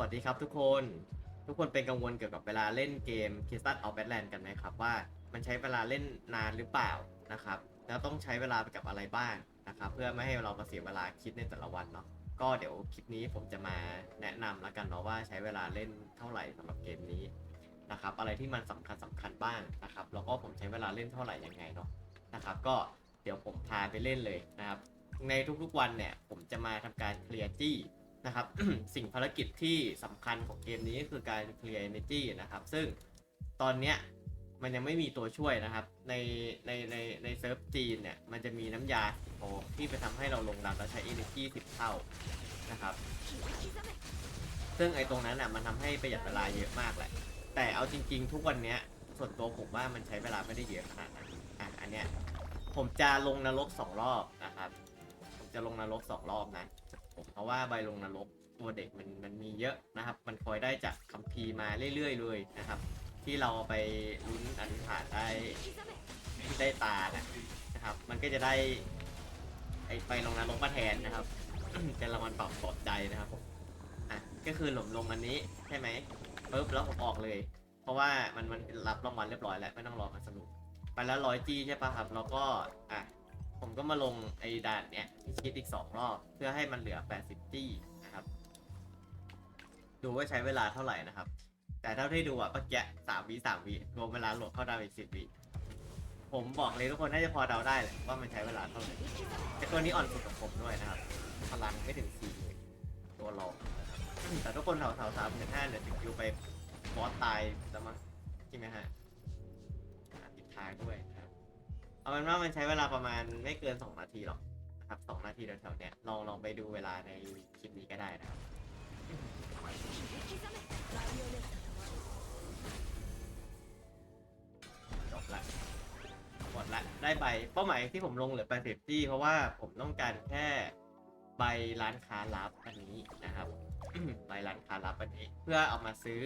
วัสดีครับทุกคน ทุกคนเป็นกังวลเกี่ยวกับเวลาเล่นเกม k i s t a r of Badland กันไหมครับว่ามันใช้เวลาเล่นนานหรือเปล่านะครับ แล้วต้องใช้เวลาไปกับอะไรบ้างนะครับ เพื่อไม่ให้เรามาเสียเวลาคิดในแต่ละวันเนาะก็เดี๋ยวคลิปนี้ผมจะมาแนะนำแล้วกันเนาะว่าใช้เวลาเล่นเท่าไหร่สำหรับเกมนี้นะครับ อะไรที่มันสำคัญสำคัญบ้างนะครับแล้วก็ผมใช้เวลาเล่นเท่าไหร่ยังไงเนาะนะครับ ก็เดี๋ยวผมพาไปเล่นเลยนะครับ ในทุกๆวันเนี่ยผมจะมาทำการเคลียร์จี้ นะครับ สิ่งภารกิจที่สำคัญของเกมนี้ก็คือการเคลียร์ energy นะครับ ซึ่งตอนเนี้ยมันยังไม่มีตัวช่วยนะครับ ในในในในเซิร์ฟจีนเนี่ย มันจะมีน้ำยาโอที่ไปทำให้เราลงดันแล้วใช้ energy 10 เท่านะครับ ซึ่งไอ้ตรงนั้นอะมันทำให้ประหยัดเวลาเยอะมากแหละ แต่เอาจริง ๆ ทุกวันเนี้ยส่วนตัวผมว่ามันใช้เวลาไม่ได้เยอะขนาดนั้นอะอันเนี้ยผมจะลงนรกสองรอบนะครับ ผมจะลงนรกสองรอบนะ ผมเพราะว่าใบลงนรกตัวเด็กมันมันมีเยอะนะครับ มันคอยได้จากคัมภีร์มาเรื่อยๆเลยนะครับ ที่เราไปลุ้นอธิษฐานได้ได้ตานะนะครับ มันก็จะได้ไอไปลงนรกมาแทนนะครับเป็นรางวัลปลอบปลอบใจนะครับผมอะก็คือหล่มลงอันนี้ใช่ไหมปุ๊บแล้วผมออกเลย เพราะว่ามันมันรับรางวัลเรียบร้อยแล้วไม่ต้องรอมันสนุกไปแล้วร้อยจีใช่ปะครับ แล้วก็อะ ผมก็มาลงไอ้ด่านเนี้ยคิดอีกสองรอบ เพื่อให้มันเหลือ 80จี้นะครับ ดูว่าใช้เวลาเท่าไหร่นะครับ แต่เท่าที่ดูอะเมื่อกี้สามวิสามวิรวมเวลาโหลดเข้าดาวอีกสิบวิผมบอกเลยทุกคนน่าจะพอเดาได้แหละว่ามันใช้เวลาเท่าไหร่แต่ตัวนี้อ่อนสุดของผมด้วยนะครับ พลังไม่ถึงสี่ตัวรองแต่ทุกคนแถวแถวสามถึงห้าเนี่ยวถึงคิวไปบอสตายแล้วมั้งใช่ไหมฮะอะปิดท้ายด้วย เอาเป็นว่ามันใช้เวลาประมาณไม่เกิน 2 นาทีหรอกนะครับ2นาทีแถวๆเนี้ยลองลองไปดูเวลาในคลิปนี้ก็ได้นะครับจบละหมดละได้ใบเป้าหมายที่ผมลงเหลือ80ที่เพราะว่าผมต้องการแค่ใบร้านค้าลับอันนี้นะครับใบร้านค้าลับอันนี้ เพื่อเอามาซื้อ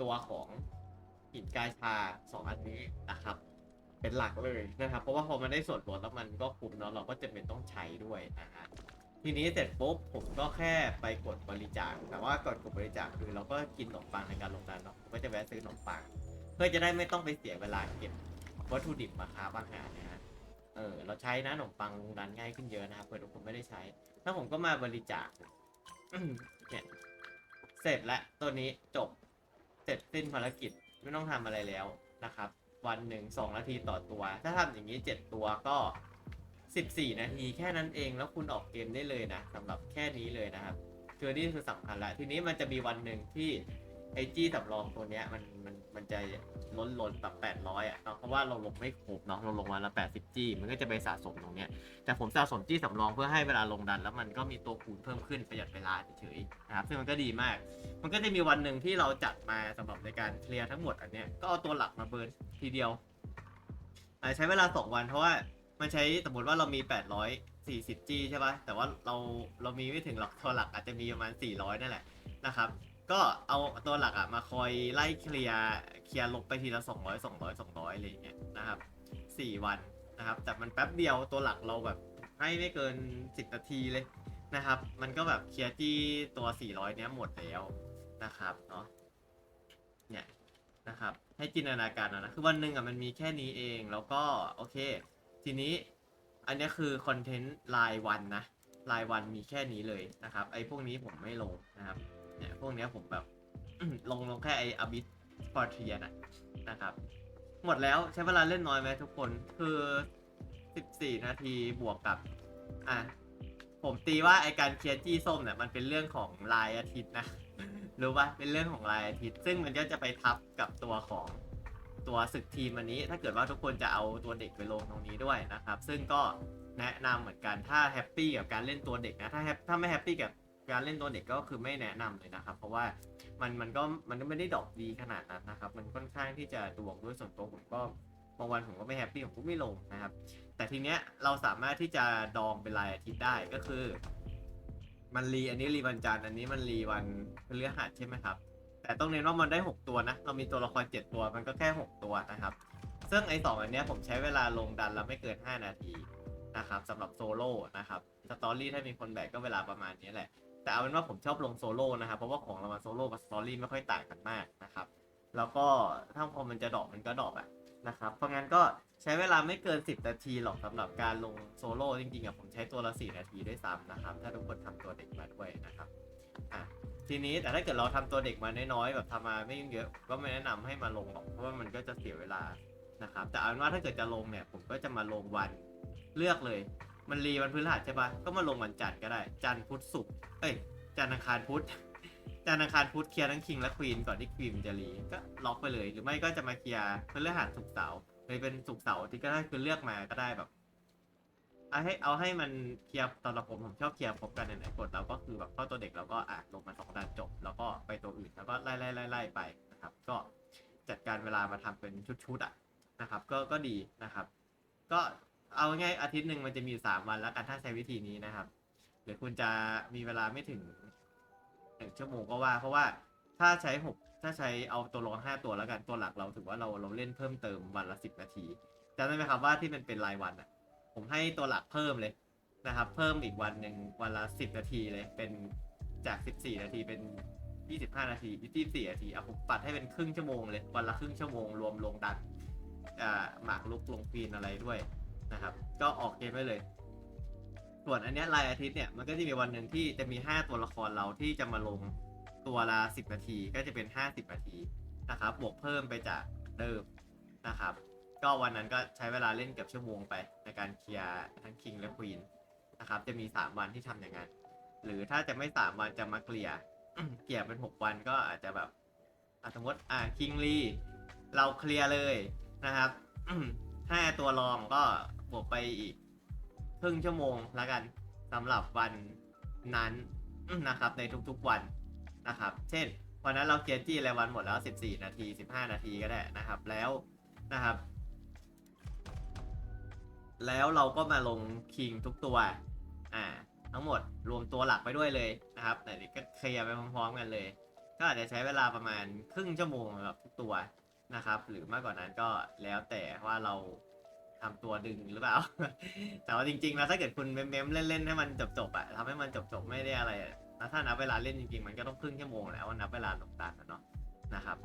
ตัวของหินกาชาสองอันนี้นะครับ เป็นหลักเลยนะครับ เพราะว่าพอมันได้ส่วนลดแล้วมันก็คุ้มเนาะเราก็จะเป็นต้องใช้ด้วยนะฮะทีนี้เสร็จปุ๊บผมก็แค่ไปกดบริจาค แต่ว่ากดกดบริจาคคือเราก็กินขนมปังในการลงดันเนาะก็จะแวะซื้อขนมปัง เพื่อจะได้ไม่ต้องไปเสียเวลาเก็บวัตถุดิบมาค้าอาหานะฮะเออเราใช้นะขนมปังลงดันง่ายขึ้นเยอะนะครับเพื่อนผมไม่ได้ใช้ ถ้าผมก็มาบริจาคเนี่ยเสร็จแล้วตัวนี้จบเสร็จสิ้นภารกิจไม่ต้องทำอะไรแล้วนะครับ วันหนึ่งสองนาทีต่อตัว ถ้าทำอย่างนี้เจ็ดตัวก็สิบสี่นาทีแค่นั้นเองแล้วคุณออกเกมได้เลยนะสำหรับแค่นี้เลยนะครับคือนี่คือสำคัญละทีนี้มันจะมีวันหนึ่งที่ไอจี้สำรองตัวเนี้ยมันมันมันจะ ล้นล้นแบบแปดร้อยอะเพราะว่าเราลงไม่ครบเนาะเราลงวันละแปดสิบจี้มันก็จะไปสะสมตรงเนี้ยแต่ผมสะสมจี้สำรองเพื่อให้เวลาลงดัน แล้วมันก็มีตัวคูณเพิ่มขึ้นประหยัดเวลาเฉยๆนะครับซึ่งมันก็ดีมาก มันก็จะมีวันหนึ่งที่เราจัดมาสำหรับในการเคลียร์ทั้งหมดอันเนี้ยก็เอาตัวหลักมาเบิร์นทีเดียวใช้เวลา2วันเพราะว่ามันใช้สมมติว่าเรามี840 G ใช่ป่ะแต่ว่าเราเรามีไม่ถึงหรอกตัวหลักอาจจะมีประมาณ400นั่นแหละนะครับ ก็เอาตัวหลักอะมาคอยไล่เคลียร์เคลียร์ลบไปทีละ200 200 200อะไรอย่างเงี้ยนะครับ4วันนะครับ แต่มันแป๊บเดียวตัวหลักเราแบบให้ไม่เกิน 10 นาทีเลยนะครับ มันก็แบบเคลียร์ที่ตัว 400 เนี้ยหมดแล้วนะครับเนาะเนี่ยนะครับ ให้จินตนาการเอานะคือวันหนึ่งอะมันมีแค่นี้เองแล้วก็โอเค ทีนี้อันนี้คือคอนเทนต์รายวันนะรายวันมีแค่นี้เลยนะครับไอ้พวกนี้ผมไม่ลงนะครับ เนี่ยพวกเนี้ยผมแบบ ลงลงแค่ไออบิสพอร์เทียนะนะครับ หมดแล้วใช้เวลาเล่นน้อยไหมทุกคนคือ 14 นาทีบวกกับ อะ ผมตีว่าไอการเคลียร์จี้ส้มเนี่ยมันเป็นเรื่องของลายอาทิตย์นะ รู้ปะเป็นเรื่องของลายอาทิตย์ ซึ่งมันก็จะไปทับกับตัวของตัวศึกทีมอันนี้ ถ้าเกิดว่าทุกคนจะเอาตัวเด็กไปลงตรงนี้ด้วยนะครับ ซึ่งก็แนะนำเหมือนกันถ้าแฮปปี้กับการเล่นตัวเด็กนะ ถ้าถ้าไม่แฮปปี้กับ การเล่นตัวเด็กก็คือไม่แนะนำเลยนะครับ เพราะว่ามันมันก็มันก็ไม่ได้ดอกดีขนาดนั้นนะครับ มันค่อนข้างที่จะดวงด้วยส่วนตัวผมก็บางวันผมก็ไม่แฮปปี้ผมก็ไม่ลงนะครับ แต่ทีเนี้ยเราสามารถที่จะดองเป็นรายอาทิตย์ได้ก็คือ มันรีอันนี้รีวันจันทร์อันนี้มันรีวันพฤหัสใช่ไหมครับ แต่ต้องเน้นว่ามันได้ 6 ตัวนะ เรามีตัวละคร 7 ตัวมันก็แค่ 6 ตัวนะครับ ซึ่งไอ้สองอันเนี้ยผมใช้เวลาลงดันแล้วไม่เกิน 5 นาทีนะครับสำหรับโซโล่นะครับสตอรี่ถ้ามีคนแบกก็เวลาประมาณนี้แหละ แต่เอาเป็นว่าผมชอบลงโซโล่นะครับ เพราะว่าของรางวัลโซโล่กับสตอรี่ไม่ค่อยต่างกันมากนะครับ แล้วก็ถ้าพอมันจะดอกมันก็ดอกอะนะครับ เพราะงั้นก็ใช้เวลาไม่เกิน 10 นาทีหรอกสำหรับการลงโซโล่จริงๆอะผมใช้ตัวละ 4 นาทีด้วยซ้ำนะครับ ถ้าทุกคนทำตัวเด็กมาด้วยนะครับอะทีนี้แต่ถ้าเกิดเราทำตัวเด็กมาน้อยๆแบบทำมาไม่เยอะก็ไม่แนะนำให้มาลงหรอกเพราะว่ามันก็จะเสียเวลานะครับแต่เอาเป็นว่าถ้าเกิดจะลงเนี่ยผมก็จะมาลงวันเลือกเลย มันรีวันพฤหัสใช่ปะก็มาลงวันจันทร์ก็ได้ จันทร์พุธศุกร์เอ้ย จันทร์อังคารพุธจันทร์อังคารพุธเคลียร์ทั้งคิงและควีนก่อนที่ควีนจะรีก็ล็อกไปเลย หรือไม่ก็จะมาเคลียร์พฤหัสศุกร์เสาร์เลยเป็นศุกร์เสาร์ที่ก็ได้คือเลือกมาก็ได้แบบเอาให้เอาให้มันเคลียร์ตอนละผมผมชอบเคลียร์พบกันในไหนกดเราก็คือแบบเข้าตัวเด็กเราก็อะลงมาสองด่านจบ แล้วก็ไปตัวอื่นแล้วก็ไล่ไล่ไล่ไล่ไปนะครับ ก็จัดการเวลามาทำเป็นชุดๆอะนะครับ ก็ก็ดีนะครับ ก็ เอาง่ายอาทิตย์หนึ่งมันจะมีสามวันแล้วกันถ้าใช้วิธีนี้นะครับหรือคุณจะมีเวลาไม่ถึงหนึ่งชั่วโมงก็ว่า เพราะว่าถ้าใช้หกถ้าใช้เอาตัวรองห้าตัวแล้วกันตัวหลักเราถือว่าเราเราเล่นเพิ่มเติมวันละสิบนาทีจำได้ไหมครับว่าที่มันเป็นรายวันอะ ผมให้ตัวหลักเพิ่มเลยนะครับ เพิ่มอีกวันหนึ่งวันละสิบนาทีเลยเป็นจากสิบสี่นาทีเป็นยี่สิบห้านาทียี่สิบสี่นาทีอะผมปัดให้เป็นครึ่งชั่วโมงเลยวันละครึ่งชั่วโมงรวมลงดันอ่าหมากลุกลงฟีนอะไรด้วย นะครับ ก็ออกเกมไปเลย ส่วนอันนี้รายอาทิตย์เนี่ยมันก็จะมีวันหนึ่งที่จะมี 5 ตัวละครเราที่จะมาลงตัวละ10 นาทีก็จะเป็น 50 นาทีนะครับ บวกเพิ่มไปจากเดิมนะครับ ก็วันนั้นก็ใช้เวลาเล่นเกือบชั่วโมงไป ในการเคลียร์ทั้งคิงและควีนนะครับ จะมี 3 วันที่ทำอย่างนั้น หรือถ้าจะไม่ 3 วันจะมาเกลี่ยเกลี่ยเป็น 6 วันก็อาจจะแบบสมมติอ่าคิงลีเราเคลียร์เลยนะครับห้าตัวรองก็ บวกไปอีกครึ่งชั่วโมงแล้วกันสำหรับวันนั้นนะครับในทุกๆวันนะครับ เช่น วันนั้นเราเคลียร์จี้รายวันหมดแล้ว 14 นาที 15 นาทีก็ได้นะครับ แล้วนะครับ แล้วเราก็มาลงคิงทุกตัว อ่า ทั้งหมดรวมตัวหลักไปด้วยเลยนะครับ แต่นี่ก็เคลียร์ไปพร้อมๆกันเลย ก็อาจจะใช้เวลาประมาณครึ่งชั่วโมงสำหรับทุกตัวนะครับ หรือมากกว่านั้นก็แล้วแต่ว่าเรา ทำตัวดึงหรือเปล่า แต่ว่าจริงๆแล้วถ้าเกิดคุณเม้มๆเล่นๆให้มันจบๆอะทำให้มันจบๆไม่ได้อะไรอะแล้วถ้านับเวลาเล่นจริงๆ มันก็ต้องครึ่งชั่วโมงแล้วนับเวลาลงตันอะเนาะนะครับ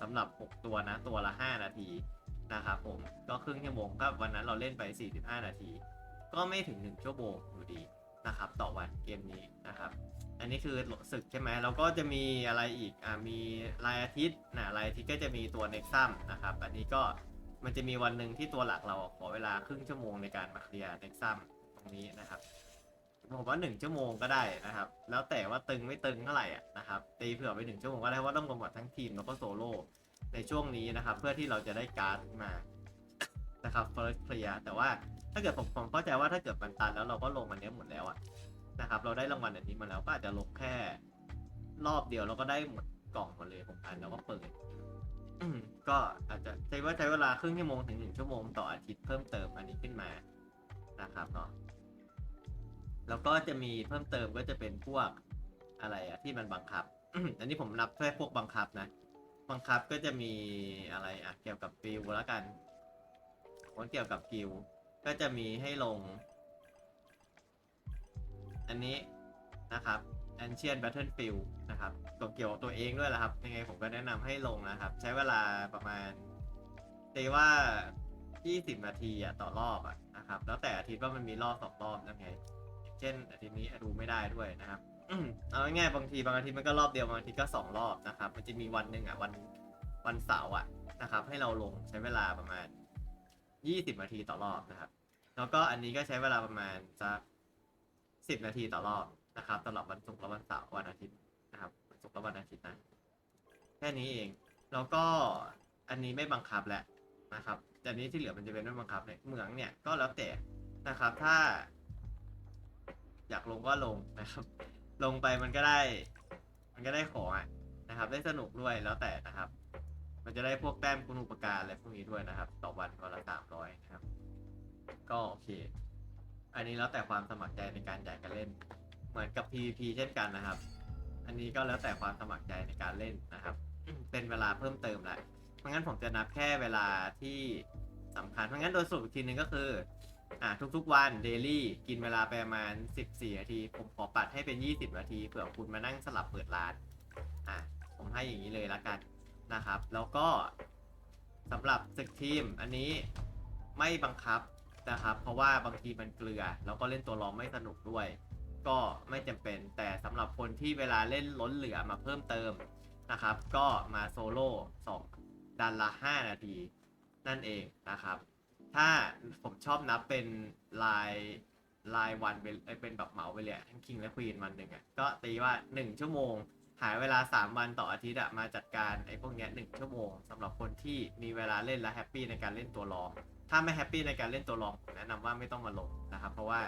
สำหรับ 6 ตัวนะตัวละ 5 นาทีนะครับผมก็ครึ่งชั่วโมงก็วันนั้นเราเล่นไป 45 นาที ก็ไม่ถึง 1 ชั่วโมงอยู่ดีนะครับต่อวันเกมนี้นะครับอันนี้คือศึกใช่ไหมแล้วก็จะมีอะไรอีกอ่ามีรายอาทิตย์นะรายอาทิตย์ก็จะมีตัวเน็กซัมนะครับอันนี้ก็ มันจะมีวันหนึ่งที่ตัวหลักเราขอเวลาครึ่งชั่วโมงในการมาเคลียร์เน็กซัมตรงนี้นะครับผมว่าหนึ่งชั่วโมงก็ได้นะครับ แล้วแต่ว่าตึงไม่ตึงเท่าไหร่อะนะครับตีเผื่อไปหนึ่งชั่วโมงก็ได้ว่าต้องกำหนดทั้งทีมแล้วก็โซโล่ในช่วงนี้นะครับ เพื่อที่เราจะได้การ์ดมานะครับ first clear แต่ว่าถ้าเกิดผมผมเข้าใจว่าถ้าเกิดมันตันแล้วเราก็ลงมันเนี้ยหมดแล้วอะนะครับ เราได้รางวัลอันนี้มาแล้วก็อาจจะลงแค่ รอบเดียวแล้วก็ได้หมดกล่องหมดเลยหกอันแล้วก็เปิด อืมก็อาจจะใช้ว่าใช้เวลาครึ่งชั่วโมงถึงหนึ่งชั่วโมงต่ออาทิตย์เพิ่มเติมอันนี้ขึ้นมานะครับเนาะแล้วก็จะมีเพิ่มเติมก็จะเป็นพวกอะไรอะที่มันบังคับอันนี้ผมนับแค่พวกบังคับนะ บังคับก็จะมีอะไรอะเกี่ยวกับฟิลแล้วกันคนเกี่ยวกับกิลก็จะมีให้ลง อันนี้นะครับ Ancient Battlefield นะครับตัวเกี่ยวกับตัวเองด้วยแหละครับยังไงผมก็แนะนำให้ลงนะครับ ใช้เวลาประมาณเตว่า 20 นาทีอะต่อรอบอะนะครับ แล้วแต่อาทิตย์ว่ามันมีรอบสองรอบยังไงเช่นอาทิตย์นี้ดูไม่ได้ด้วยนะครับเอาง่ายๆบางทีบางอาทิตย์มันก็รอบเดียวบางอาทิตย์ก็สองรอบนะครับ มันจะมีวันหนึ่งอะวันวันเสาร์อะนะครับ ให้เราลงใช้เวลาประมาณ 20 นาทีต่อรอบนะครับ แล้วก็อันนี้ก็ใช้เวลาประมาณสักสิบนาทีต่อรอบนะครับสำหรับวันศุกร์และวันเสาร์วันอาทิตย์ นะครับวันศุกร์และวันอาทิตย์นะแค่นี้เอง แล้วก็อันนี้ไม่บังคับแหละนะครับแต่อันนี้ที่เหลือมันจะเป็นไม่บังคับเนี่ยเหมืองเนี่ยก็แล้วแต่นะครับ ถ้า อยากลงก็ลงนะครับ ลงไปมันก็ได้ มันก็ได้ของอะนะครับ ได้สนุกด้วยแล้วแต่นะครับ มันจะได้พวกแต้มคุณอุปการอะไรพวกนี้ด้วยนะครับ ต่อวันวันละสามร้อยนะครับ ก็โอเค อันนี้แล้วแต่ความสมัครใจในการอยากจะเล่น เหมือนกับ PVP เช่นกันนะครับ อันนี้ก็แล้วแต่ความสมัครใจในการเล่นนะครับ เป็นเวลาเพิ่มเติมแหละเพราะงั้นผมจะนับแค่เวลาที่สำคัญ เพราะงั้นโดยสรุปอีกทีหนึงก็คือ อ่าทุกๆวันเดลี่กินเวลาไปประมาณ 14 นาที ผมขอปัดให้เป็น 20 นาทีเผื่อคุณมานั่งสลับเปิดร้าน อะผมให้อย่างนี้เลยละกันนะครับ แล้วก็สำหรับศึกทีมอันนี้ไม่บังคับนะครับ เพราะว่าบางทีมันเกลือ แล้วก็เล่นตัวรองไม่สนุกด้วย ก็ไม่จำเป็นแต่สำหรับคนที่เวลาเล่นล้นเหลือมาเพิ่มเติมนะครับ ก็มาโซโล่สองดันละ 5 นาที นั่นเองนะครับ ถ้าผมชอบนับเป็นรายรายวันเป็นแบบเหมาไปเลยทั้งคิงและควีนวันหนึ่งอะก็ตีว่า 1 ชั่วโมง หายเวลา 3 วันต่ออาทิตย์อะมาจัดการไอ้พวกเนี้ยหนึ่งชั่วโมงสำหรับคนที่มีเวลาเล่นและแฮปปี้ในการเล่นตัวรอง ถ้าไม่แฮปปี้ในการเล่นตัวรองผมแนะนำว่าไม่ต้องมาลงนะครับ เพราะว่า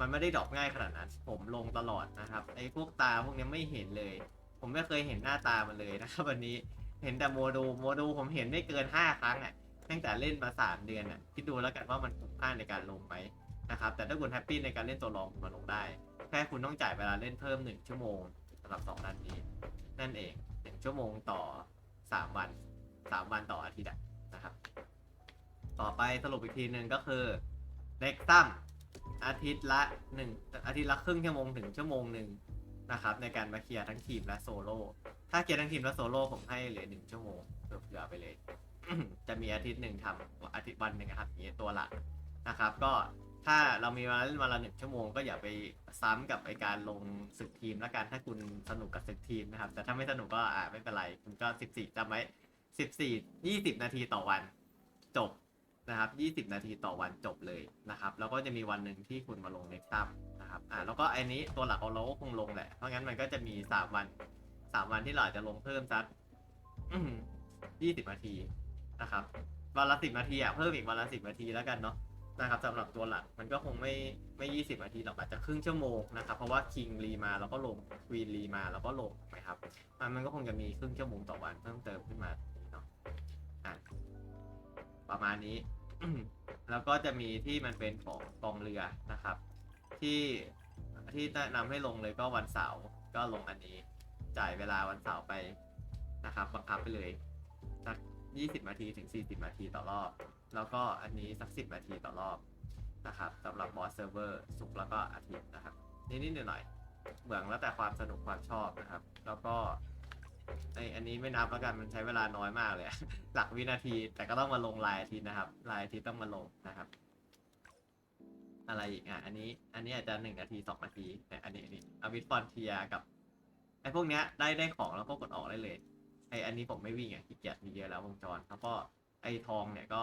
มันไม่ได้ดรอปง่ายขนาดนั้น ผมลงตลอดนะครับไอ้พวกตาพวกนี้ไม่เห็นเลย ผมไม่เคยเห็นหน้าตามันเลยนะครับวันนี้เห็นแต่โมดูโมดูผมเห็นไม่เกิน 5 ครั้งอะตั้งแต่เล่นมา 3 เดือนอะคิดดูแล้วกันว่ามันคุ้มค่าในการลงไหมนะครับแต่ถ้าคุณแฮปปี้ในการเล่นตัวรองมาลงได้ แค่คุณต้องจ่ายเวลาเล่นเพิ่ม 1 ชั่วโมงสำหรับ2นัดนี้ นั่นเอง1ชั่วโมงต่อ 3 วัน 3 วันต่ออาทิตย์นะครับ ต่อไปสรุปอีกทีหนึ่งก็คือเล็กตั้ม อาทิตย์ละหนึ่งอาทิตย์ละครึ่งชั่วโมงถึงชั่วโมงหนึ่งนะครับ ในการมาเคลียร์ทั้งทีมและโซโล่ถ้าเคลียร์ทั้งทีมและโซโล่ผมให้เหลือหนึ่งชั่วโมงเผื่อๆไปเลย จะมีอาทิตย์หนึ่งทำอาทิตย์วันหนึ่งครับอย่างนี้ตัวหลักนะครับ ก็ถ้าเรามีเวลาเล่นวันละหนึ่งชั่วโมงก็อย่าไปซ้ำกับไอการลงศึกทีมแล้วกันถ้าคุณสนุกกับศึกทีมนะครับ แต่ถ้าไม่สนุกก็อ่าไม่เป็นไร คุณก็สิบสี่จำไว้สิบสี่ยี่สิบนาทีต่อวัน จบ นะครับ 20 นาทีต่อวันจบเลยนะครับ แล้วก็จะมีวันหนึ่งที่คุณมาลงเน็กซัมนะครับ อ่า แล้วก็อันนี้ตัวหลักของเราก็คงลงแหละ เพราะงั้นมันก็จะมี 3 วัน 3 วันที่เราจะลงเพิ่มสัก20 นาทีนะครับ วันละ 10 นาทีอะ เพิ่มอีกวันละ 10 นาทีแล้วกันเนาะ นะครับสำหรับตัวหลักมันก็คงไม่ไม่ 20 นาทีหรอกอาจจะครึ่งชั่วโมงนะครับ เพราะว่าคิงรีมาแล้วก็ลงควีนรีมาแล้วก็ลงนะครับ มันมันก็คงจะมีครึ่งชั่วโมงต่อวันเพิ่มเติมขึ้นมาเนาะ อะประมาณนี้ แล้วก็จะมีที่มันเป็นของกองเรือนะครับ ที่ที่แนะนำให้ลงเลยก็วันเสาร์ก็ลงอันนี้ จ่ายเวลาวันเสาร์ไปนะครับบังคับไปเลยสัก 20 นาทีถึง 40 นาทีต่อรอบ แล้วก็อันนี้สัก 10 นาทีต่อรอบนะครับสำหรับบอสเซิร์ฟเวอร์สุกแล้วก็อาทิตย์นะครับนิดๆหน่อยๆเหมือนแล้วแต่ความสนุกความชอบนะครับ แล้วก็ ในอันนี้ไม่นับแล้วกันมันใช้เวลาน้อยมากเลยหลักวินาที แต่ก็ต้องมาลงรายอาทิตย์นะครับ รายอาทิตย์ต้องมาลงนะครับ อะไรอีกอะ อันนี้ อันนี้อาจจะหนึ่งนาทีสองนาทีแต่อันนี้อันนี้อวิทฟอนเทียกับไอพวกเนี้ยได้ได้ของแล้วก็กดออกได้เลย ไออันนี้ผมไม่วิ่งอะขี้เกียจมีเยอะแล้ววงจรแล้วก็ไอทองเนี่ยก็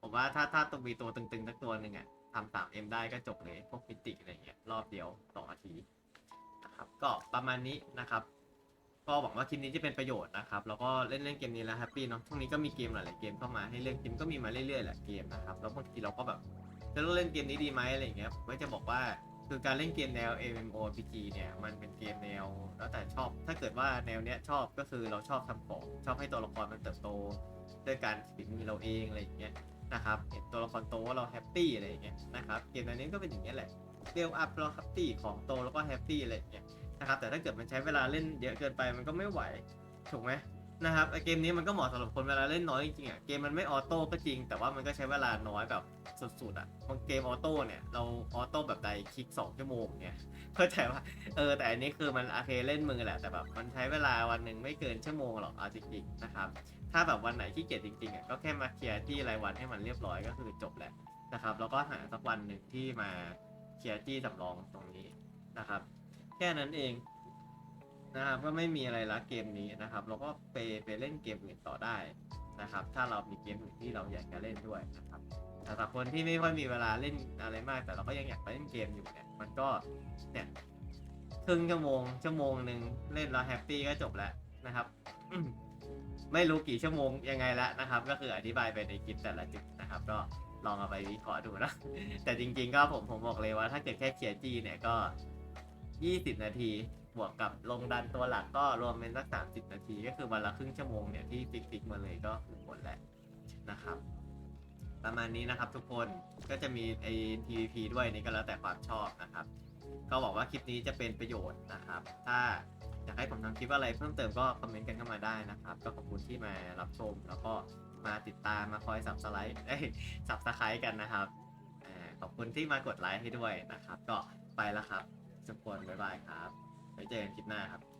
ผมว่าถ้าถ้าต้องมีตัวตึงๆสักตัวหนึ่งอะทำสามเอ็มได้ก็จบเลย พวกฟิติอะไรเงี้ยรอบเดียวสองนาทีนะครับ ก็ประมาณนี้นะครับ ก็หวังว่าคลิปนี้จะเป็นประโยชน์นะครับ แล้วก็เล่นเล่นเกมนี้แล้วแฮปปี้เนาะ ช่วงนี้ก็มีเกมหลายๆเกมเข้ามาให้เล่นเกมก็มีมาเรื่อยๆแหละเกมนะครับ แล้วบางทีเราก็แบบจะเล่นเกมนี้ดีไหมอะไรอย่างเงี้ยผมก็จะบอกว่าคือการเล่นเกมแนว MMORPG เนี่ยมันเป็นเกมแนวแล้วแต่ชอบ ถ้าเกิดว่าแนวเนี้ยชอบก็คือเราชอบทำของชอบให้ตัวละครมันเติบโตด้วยการฝีมือเราเองอะไรอย่างเงี้ยนะครับเห็นตัวละครโตว่าเราแฮปปี้อะไรอย่างเงี้ยนะครับเกมอันนี้ก็เป็นอย่างเงี้ยแหละเรียลอัพเราแฮปปี้ของโตแล้วก็แฮปปี้อะไรอย่างเงี้ย นะครับแต่ถ้าเกิดมันใช้เวลาเล่นเยอะเกินไปมันก็ไม่ไหวถูกไหมนะครับไอเกมนี้มันก็เหมาะสำหรับคนเวลาเล่นน้อยจริงๆอะเกมมันไม่ออโต้ก็จริง แต่ว่ามันก็ใช้เวลาน้อยแบบสุดๆอะบางเกมออโต้เนี่ยเราออโต้แบบใดคลิก2ชั่วโมงเนี่ยเข้าใจว่าเออแต่อันนี้คือมันโอเคเล่นมือแหละแต่แบบมันใช้เวลาวันหนึ่งไม่เกินชั่วโมงหรอกเอาจริงๆนะครับถ้าแบบวันไหนที่เกียจจริงๆอะก็แค่มาเคลียร์ที่รายวันให้มันเรียบร้อยก็คือจบแหละนะครับแล้วก็หาสักวันหนึ่งที่มาเคลียร์ที่สำรองตรงนี้นะครับ แค่นั้นเองนะครับก็ไม่มีอะไรละเกมนี้นะครับเราก็ไปไปเล่นเกมอื่นต่อได้นะครับ ถ้าเรามีเกมอื่นที่เราอยากจะเล่นด้วยนะครับแต่สำหรับคนที่ไม่ค่อยมีเวลาเล่นอะไรมาก แต่เราก็ยังอยากไปเล่นเกมอยู่เนี่ยมันก็เนี่ยครึ่งชั่วโมงชั่วโมงหนึ่งเล่นแล้วแฮปปี้ก็จบแล้วนะครับไม่รู้กี่ชั่วโมงยังไงแล้วนะครับ ก็คืออธิบายไปในคลิปแต่ละจุดนะครับ ก็ลองเอาไปวิเคราะห์ดูนะแต่จริง ๆ ก็ผมผมบอกเลยว่าถ้าเกิดแค่เคลียร์จี้เนี่ยก็ 20 นาที บวกกับลงดันตัวหลักก็รวมเป็นสัก30 นาที ก็คือวันละครึ่งชั่วโมงเนี่ยที่ฟิกฟิกมาเลยก็หมดแล้วนะครับ ประมาณนี้นะครับทุกคนก็จะมีไอ้ TVP ด้วยนี่ก็แล้วแต่ความชอบนะครับ ก็บอกว่าคลิปนี้จะเป็นประโยชน์นะครับ ถ้าอยากให้ผมทำคลิปอะไรเพิ่มเติมก็คอมเมนต์กันเข้ามาได้นะครับ ก็ขอบคุณที่มารับชมแล้วก็มาติดตามมาคอยสับสไลด์เอ้สับสไครต์กันนะครับขอบคุณที่มากดไลค์ให้ด้วยนะครับ ก็ไปแล้วครับ ทุกคนบ๊ายบายครับไว้เจอกันคลิปหน้าครับ